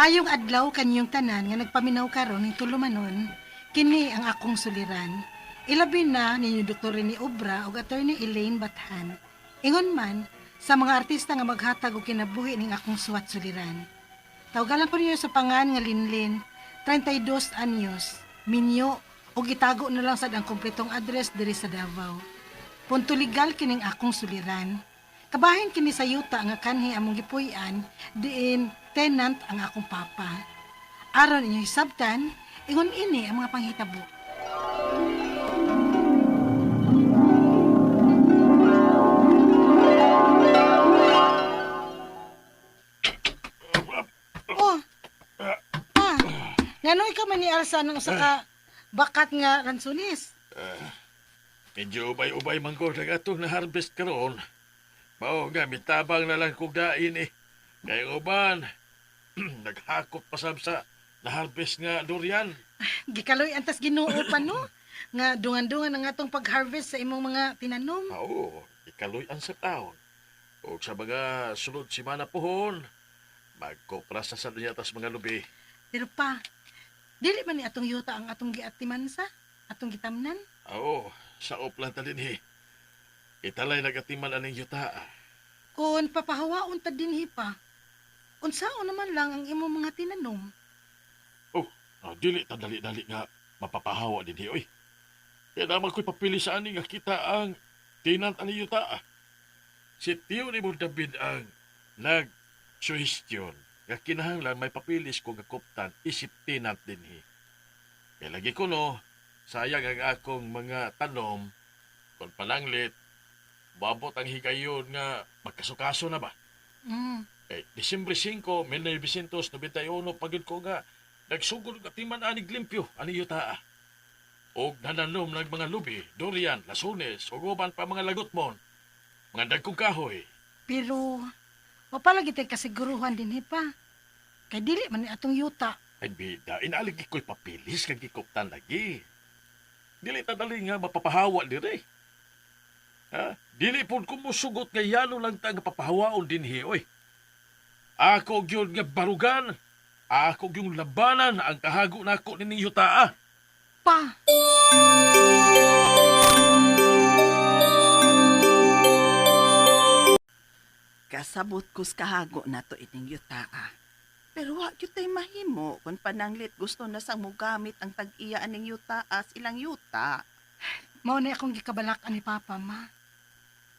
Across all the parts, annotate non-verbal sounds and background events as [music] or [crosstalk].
Maayong adlaw kanyong tanan nga nagpaminaw karon ning tulumanon, kini ang akong suliran. Ilabi na ninyo Dr. ni Obra ug Attorney Elaine Bathan. Ingon man sa mga artista nga maghatag og kinabuhi ning akong suwat suliran. Tawgalan ko niyo sa pangan nga Linlin, 32 anyos, minyo ug itago na lang sad ang kompletong address diri sa Davao. Punto legal kining akong suliran. Kabahin kini sa yuta nga kanhi among gipuy-an, diin tenant ang akong papa. Aron inyo hisabtan, ingon ini ang mga panghitabo. Oh, ah, ngano ikaw man ni Alsa ng usa ka bakat nga ransunis? Medyo ubay-ubay man ko nag atong na harvest karon. Mao gamit tabang na lang kog dain eh. Kaya uban, [clears throat] naghakot pa sab sa na harvest nga durian. [sighs] Gikaloy antas Ginoo pa no nga dungan-dungan ang atong pag-harvest sa imong mga tinanom. Mao, ikaloy ang sa taon. O sa mga sunod simana pohon, magkopra sa sa tas mga lubi. Pero pa, dili man ni atong yuta ang atong giatiman sa atong gitamnan. Oo, sa oplan ta din eh. Italay nagatiman aning yuta. Kung papahawaon ta dinhi pa, unsaon naman lang ang imong mga tinanom. Oh, oh dili ta dali-dali nga mapapahawa din oy. Kaya naman ko'y papili sa ani nga kita ang tenant ani yuta. Si Tio ni mo David ang nag-suhestyon nga kinahanglan may papilis ko nga kuptan isip tenant din hi. Kaya lagi ko no, sayang ang akong mga tanom kung pananglit, babot ang higayon nga magkasukaso na ba? Mm. Eh, Disyembre 5, 1991, pagod ko nga, nagsugod nga timan anig limpyo, ani yutaa. Og nananom ng mga lubi, durian, lasunes, ug uban pa mga lagotmon. Mga dagkong kahoy. Pero mapalagi tay kasiguruhan dinhi pa. Kay dili man atong yuta. Ay bida, inaalig ko'y papilis kag gikuptan lagi. Dili ta dali nga mapapahawa dire. Ha? Dili pun kumusugot nga yano lang ta nga papahawaon dinhi, oy. Ako gyud nga barugan. Ako gyud labanan ang kahago nako ni yutaa. Pa, Kasabot ko sa kahago na to ining yutaa. Pero wa gyud tay mahimo kung pananglit gusto na sang mugamit ang tag-iya aning yutaa sa ilang yuta. mao na akong gikabalak-an ni Papa ma.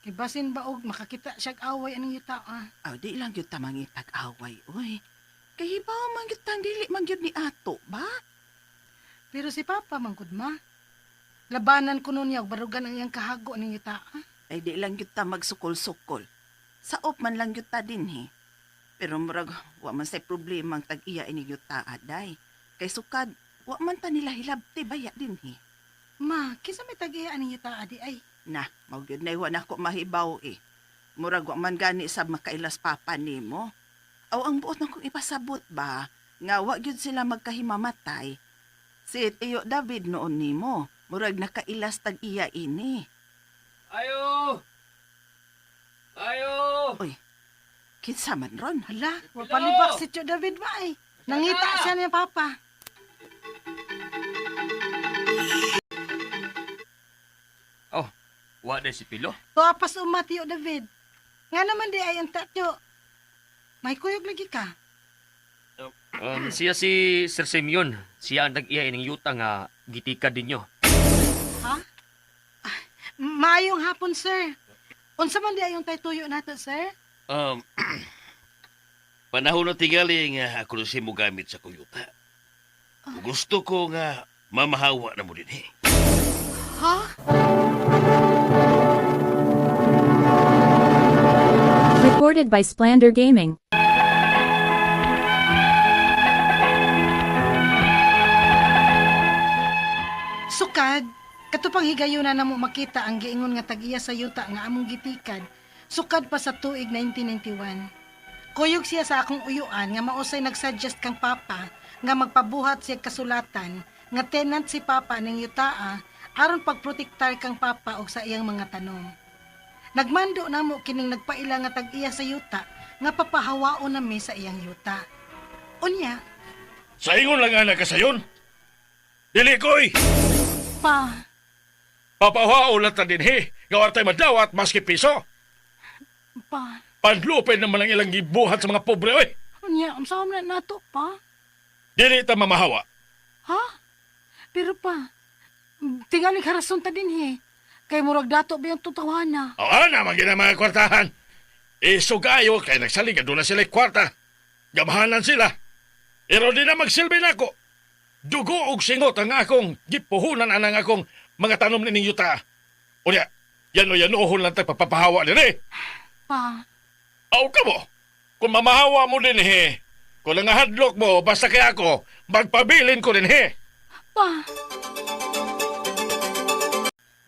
Kay basin ba og makakita siya away anong yuta ah. Aw di lang gyud ta mangitag away oy. Kay hibaw man gyud tang dili man gyud ni ato ba? Pero si Papa manggod ma. Labanan ko nun niya barugan ang iyang kahago ning yuta ah. Ay di lang gyud ta magsukol-sukol. Saop man lang gyud ta dinhi. Pero murag wa man say problema ang tag-iya ining yuta aday. Kay sukad wa man ta nila hilabti baya dinhi. Ma, kinsa may tag-iya aning yuta adi ay. Na, mao gyud na iwan ako mahibaw eh. Murag wa man gani sa makailas papa nimo. Aw ang buot na kong ipasabot ba nga wa gyud sila magkahimamatay. Si Tio David noon nimo, murag nakailas tag iya ini. Ayo! Ayo! Kinsa man ron? Hala, wa Hello? palibak si Tio David ba ay. Nangita siya ni Papa. Wa na si Pilo. Tuapas uma Tio David. Nga naman di ay ang tatyo. May kuyog lagi ka. Um, siya si Sir Simeon. Siya ang nag-iya ining yuta nga gitika dinyo. Ha? Ah, Maayong hapon, sir. Unsa man di ayong taytuyo nato, sir? Um, [clears throat] panahon na tingali nga ako na siya mo gamit sa kuyuta. Gusto ko nga mamahawa na mo din eh. Ha? Recorded by Splander Gaming. Sukad, katupang higayuna na mo makita ang giingon nga tag-iya sa yuta nga among gitikad, sukad pa sa tuig 1991. Kuyog siya sa akong uyuan nga mausay nagsuggest kang papa nga magpabuhat siya kasulatan nga tenant si papa ning yutaa aron pagprotektar kang papa og sa iyang mga tanom. Nagmando na mo kining nagpaila nga tag-iya sa yuta nga papahawaon nami sa iyang yuta. Unya, Sa ingon lang anak ka sayon. Dili koy. pa, Papahao lang ta din he. Gawar tayo madawat maski piso. pa. Panlupin naman ang ilang gibuhat sa mga pobre oy. Unya, saan na nato, pa? Dili ta mamahawa. Ha? Pero pa, tingali karason ta din he. Kay murag dato ba yung tutawana? O ana, man gina mga kwartahan. Isugayo kay nagsalig doon na sila kwarta. Gamahanan sila. Pero di na magsilbi na ako. Dugo og singot ang akong gipuhunan anang akong mga tanom ni yuta. Unya, yan o yan uhon lang tayo papapahawa din eh. Pa, Aw ka mo. Kung mamahawa mo din he. Kung nangahadlok mo, basta kaya ako, magpabilin ko din he. pa.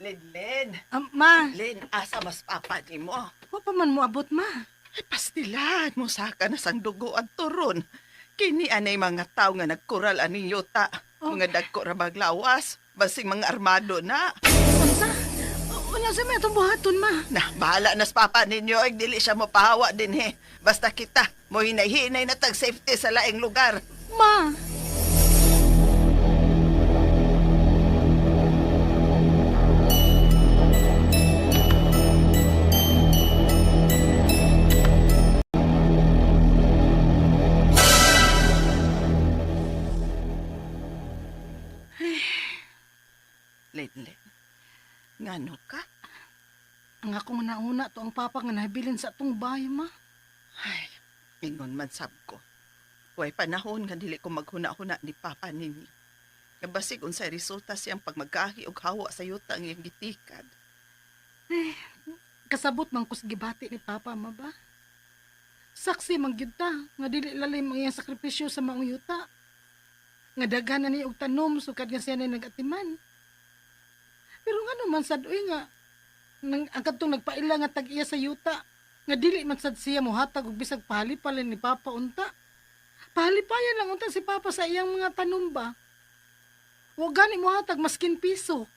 Linlin, Ah, ma, Lin, asa mas papa ni mo? wa pa man mo abot, ma. Ay, pastilan mo saka na sang dugo at turon. Kini anay mga tao nga nagkural aning yuta. Oh. Mga dagko ra maglawas. Basing mga armado na. Unsa? Unya sa may itong buhaton, ma. Na, bahala na sa papa ninyo. Ay, dili siya mo pahawa din he. Basta kita, mo hinay-hinay na tag safety sa laing lugar. Ma, Linlin, ngano ka? ang akong nauna to ang papa nga nabilin sa atong bahay, ma. Ay, ingon man sab ko. Huwag panahon nga dili ko maghuna-huna ni papa ninyo. Nga basig unsay resulta siyang pagmagahi og hawa sa yuta ang iyang gitikad. Kasabot man ko gibati ni papa, ma ba? Saksi man gyud ta nga dili lalim ang iyang sakripisyo sa mga yuta. Nga daghan na ni og tanom sukad nga siya na nagatiman. Pero nga naman sad uy nga nang ang kadtong nagpaila nga tag-iya sa yuta nga dili man sad siya mohatag og bisag pahalipalan ni papa unta. Pahalipayan lang unta si papa sa iyang mga tanom ba. Wa gani mohatag maskin piso.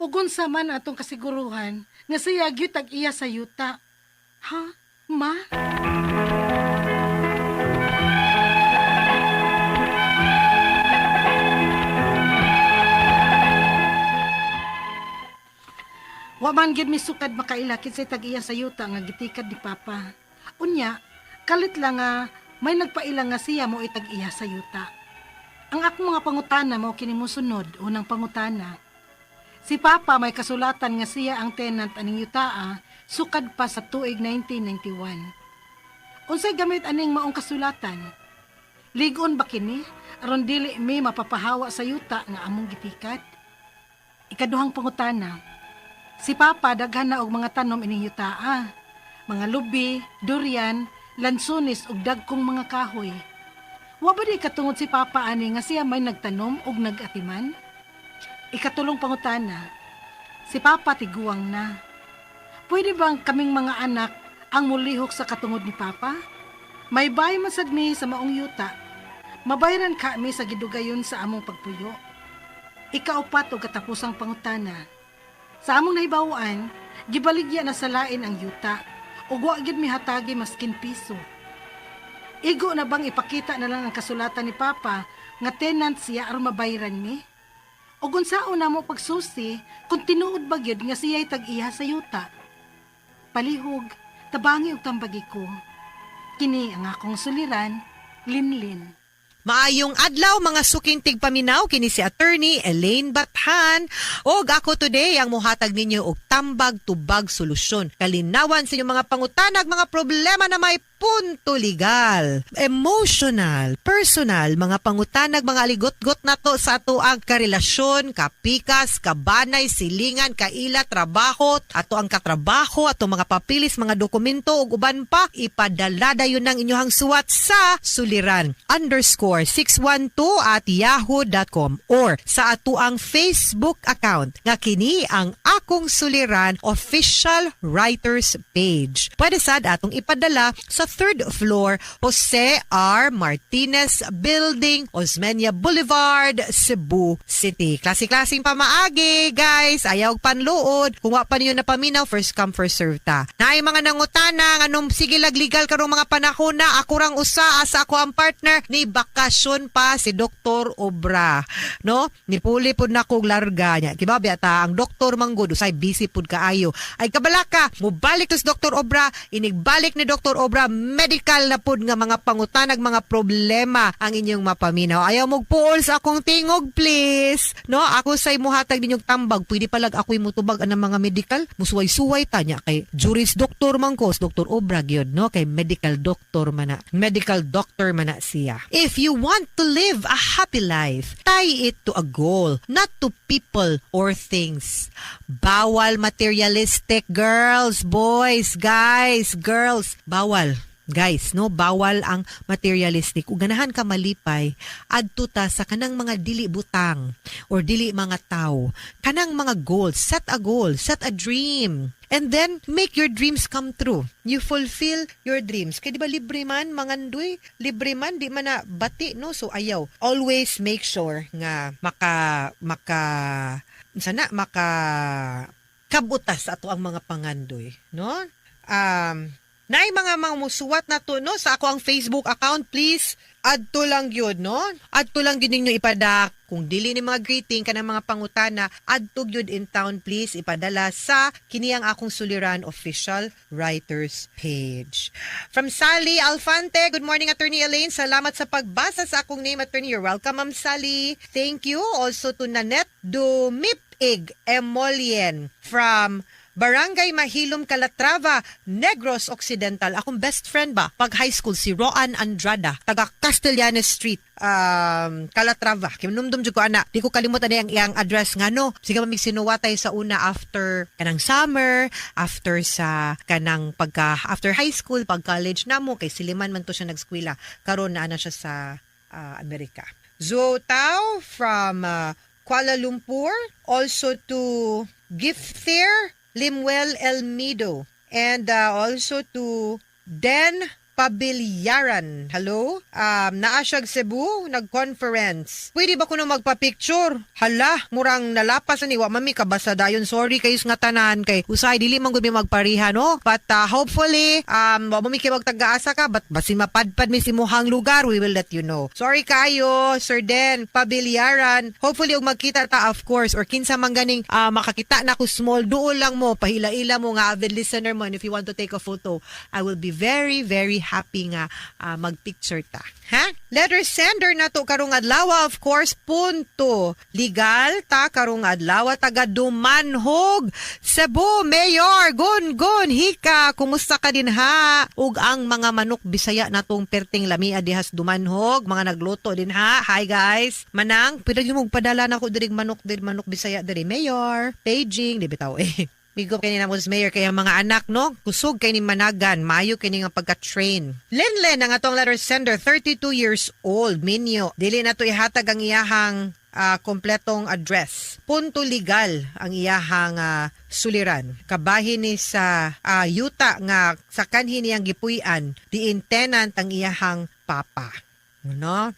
Ugon sa man atong kasiguruhan nga siya gyud tag-iya sa yuta. Ha? Ma? Wa man gyud misukad makailakid sa tag-iya sa yuta nga gitikad ni Papa. Unya, kalit lang nga may nagpaila nga siya mo itag-iya sa yuta. Ang akong mga pangutana mao kini mosunod, unang pangutana. Si Papa may kasulatan nga siya ang tenant aning yutaa sukad pa sa tuig 1991. Unsay gamit aning maong kasulatan? Ligon ba kini aron dili mi mapapahawa sa yuta nga among gitikad? Ikaduhang pangutana. Si Papa daghan na og mga tanom ining yutaa. Mga lubi, durian, lansunis ug dagkong mga kahoy. Wa ba di katungod si Papa ani nga siya may nagtanom ug nagatiman? Ikatulong pangutana, si Papa tiguang na. Pwede bang kaming mga anak ang mulihok sa katungod ni Papa? May bay masad mi sa maong yuta. Mabayran ka mi sa gidugayon sa among pagpuyo. Ikaupat o katapusang pangutana. Sa among nahibawan, gibaligya na sa lain ang yuta. Ug wa gid mi hatagi maskin piso. Igo na bang ipakita na lang ang kasulatan ni Papa nga tenant siya aron mabayran mi? O unsaon na mo pagsusi kung tinuod ba gyud nga siya'y tag-iya sa yuta? Palihog, tabangi og tambagi ko. Kini ang akong suliran, Linlin. Maayong adlaw mga suking tigpaminaw kini si attorney Elaine Bathan og ako today ang muhatag ninyo og tambag tubag solusyon. Kalinawan sa inyong mga pangutanag mga problema na may punto legal, emotional, personal, mga pangutanag, mga aligot-got na to sa ato ang karelasyon, kapikas, kabanay, silingan, kaila, trabaho, ato ang katrabaho, ato mga papilis, mga dokumento ug uban pa, ipadala dayon ng inyong suwat sa suliran underscore 612 at yahoo.com or sa ato ang Facebook account nga kini ang akong suliran official writers page. Pwede sad atong ipadala sa third floor, Jose R. Martinez Building, Osmeña Boulevard, Cebu City. Klase-klaseng pamaagi, guys. Ayaw panluod. Kung wa pa niyo napaminaw, first come, first serve ta. Naay mga nangutana, anong sige legal karong mga panahon na ako rang usa sa ako ang partner ni bakasyon pa si Dr. Obra. No? Nipuli pud na kog larga niya. Kiba ta ang doktor manggod usay busy pud kaayo. Ay kabalaka, mubalik to si Dr. Obra, inigbalik ni Dr. Obra medical na pud nga mga pangutanag mga problema ang inyong mapaminaw. Ayaw mog puol sa akong tingog please. No? Ako say muhatag ninyong tambag, pwede palag ako'y mutubag anang mga medical. Musuway-suway tanya kay juris doktor man ko, si Dr. Obra gyud no kay medical doctor man na. Medical doctor man na siya. If you want to live a happy life, tie it to a goal, not to people or things. Bawal materialistic girls, boys, guys, girls. Bawal. Guys, no, bawal ang materialistic. Ug ganahan ka malipay, adto ta sa kanang mga dili butang or dili mga tao. Kanang mga goals, set a goal, set a dream. And then, make your dreams come true. You fulfill your dreams. Kaya di ba libre man, mangandoy? Libre man, di man na bati, no? So, ayaw. Always make sure nga maka, maka, sana, maka, kabutas ato ang mga pangandoy, no? Um, Nay mga mga musuwat na to no? Sa ako ang Facebook account please adto lang gyud no? Adto lang gyud ninyo ipada. Kung dili ni mga greeting kanang mga pangutana adto gyud in town please ipadala sa kini ang akong suliran official writers page. From Sally Alfante good morning attorney Elaine. Salamat sa pagbasa sa akong name attorney. You're welcome ma'am Sally. Thank you. Also to Nanette Dumipig Emolien from Barangay Mahilom, Calatrava, Negros Occidental. Akong best friend ba? Pag high school, si Roan Andrada, taga Castellanes Street, um, Calatrava. Kinumdum jud ko ana. Di ko kalimutan na yung iyang address nga no. Sige mamig sinuwatay sa una after kanang summer, after sa kanang pagka after high school, pag college na mo kay Siliman man to siya nagskwela. Karon na ana siya sa ah, Amerika. Zo Tao from ah, Kuala Lumpur, also to Gift Fair, Limuel Elmido, and uh, also to Den Pabiliaran. Hello? Um, naasyag Cebu, nag-conference. Pwede ba ko na magpa-picture? Hala, murang nalapas ni mami kabasa dayon. Sorry kayos nga tanan kay usay dili man gud magpariha no. But uh, hopefully um wa mami kay magtagaasa ka but basin mapadpad mi si muhang lugar, we will let you know. Sorry kayo, Sir Den Pabiliaran. Hopefully og magkita ta of course or kinsa man ganing ah, makakita na ko small duol lang mo pahila-ila mo nga avid listener mo and if you want to take a photo, I will be very very nga ah, magpicture ta. Ha? Letter sender na to karong adlaw of course punto. Legal ta karong adlaw taga Dumanhog. Cebu Mayor Gun Gun Hika kumusta ka din ha? Ug ang mga manok Bisaya natong perting lamia dihas Dumanhog, mga nagluto din ha. Hi guys. Manang, pwede mo padala na ko dirig manok dir manok Bisaya diri Mayor. Paging di bitaw eh. Migop kay ni Namos Mayor kaya mga anak no kusog kay ni Managan mayo kay nga pagka-train. Lenlen ang atong letter sender 32 years old minyo. Dili na to ihatag ang iyahang ah, kompletong address. Punto legal ang iyahang ah, suliran. Kabahin ni sa ah, yuta nga sa kanhi niyang gipuy-an diin tenant ang iyahang papa. No?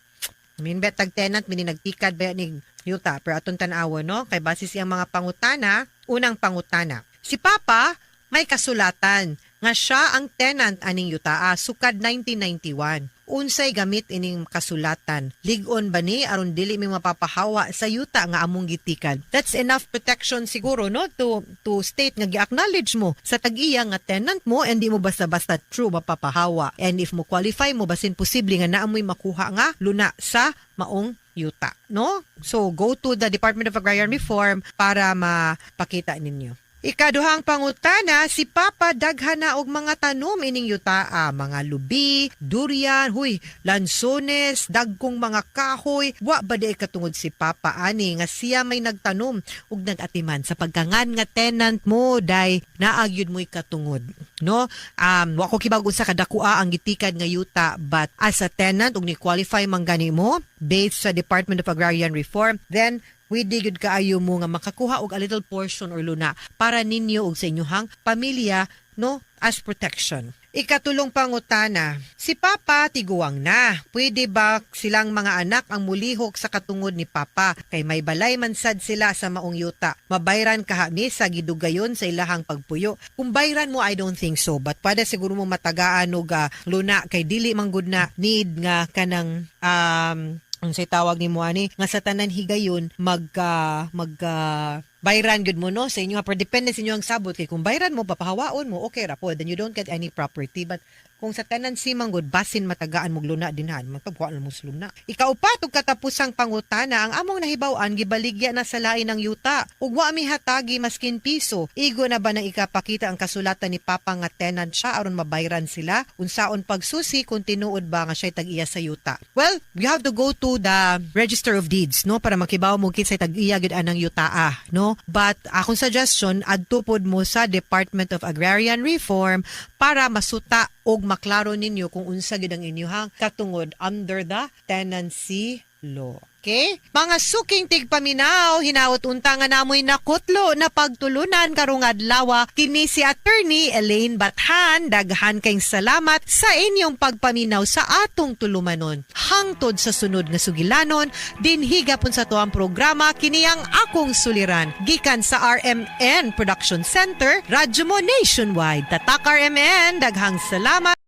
Min bet tag tenant mini nagtikad ba ni yuta pero aton tan-awo no kay base siyang mga pangutana unang pangutana si papa may kasulatan nga siya ang tenant aning yuta ah, sukad 1991 unsay gamit ining kasulatan? Ligon ba ni? Aron dili mi mapapahawa sa yuta nga among gitikan. That's enough protection siguro no? To to state nga gi-acknowledge mo sa tag-iya nga tenant mo and di mo basta-basta true mapapahawa. And if mo qualify mo basin posible nga naamoy makuha nga luna sa maong yuta no? So go to the Department of Agrarian Reform para mapakita ninyo Ikaduhang pangutana, si Papa daghana og mga tanom ining yuta, ah, mga lubi, durian, huy, lansones, dagkong mga kahoy. Wa ba di katungod si Papa ani nga siya may nagtanom ug nagatiman sa pagkangan nga tenant mo day naagyud mo'y katungod. No? Um, wa ko kibag unsa kadakua ang gitikan nga yuta but as a tenant ug ni qualify man gani mo based sa Department of Agrarian Reform, then Pwede gud kaayo mo nga makakuha og a little portion or luna para ninyo ug sa inyong pamilya no as protection. Ikatulong pangutana, si Papa tiguang na. Pwede ba silang mga anak ang mulihok sa katungod ni Papa kay may balay man sad sila sa maong yuta. Mabayran kahami sa gidugayon sa ilahang pagpuyo. Kung bayran mo I don't think so but pwede siguro mo matagaan og ah, luna kay dili manggod na need nga kanang um ang say tawag ni ani nga sa tanan higayon mag ah, mag ah, bayran gud mo no? Sa inyo nga pero depende sa inyo ang sabot. Kay kung bayran mo papahawaon mo okay ra po. Then you don't get any property. But kung sa tanan si manggod basin matagaan mog luna dinhan magpagkuha na mo sa luna. Ikaupat ug katapusang pangutana ang among nahibaw-an gibaligya na sa lain ng yuta. Ug wa mi hatagi maskin piso. Igo na ba nang ikapakita ang kasulatan ni papa nga tenant siya aron mabayran sila? Unsaon pagsusi kung tinuod ba nga siya tag-iya sa yuta? Well we have to go to the register of deeds no? Para makibaw mo kit sa tag-iya gid anang yuta ah, no? But akong suggestion adto pod mo sa Department of Agrarian Reform para masuta og maklaro ninyo kung unsa gid ang inyong katungod under the tenancy law. Okay? Mga suking tigpaminaw, hinaot unta nga namoy nakutlo na pagtulunan karong adlaw kini si attorney Elaine Bathan daghan kayong salamat sa inyong pagpaminaw sa atong tulumanon. Hangtod sa sunod nga sugilanon, dinhi gapon sa tuang programa kini ang akong suliran gikan sa RMN Production Center, Radyo Mo Nationwide. Tatak RMN, daghang salamat.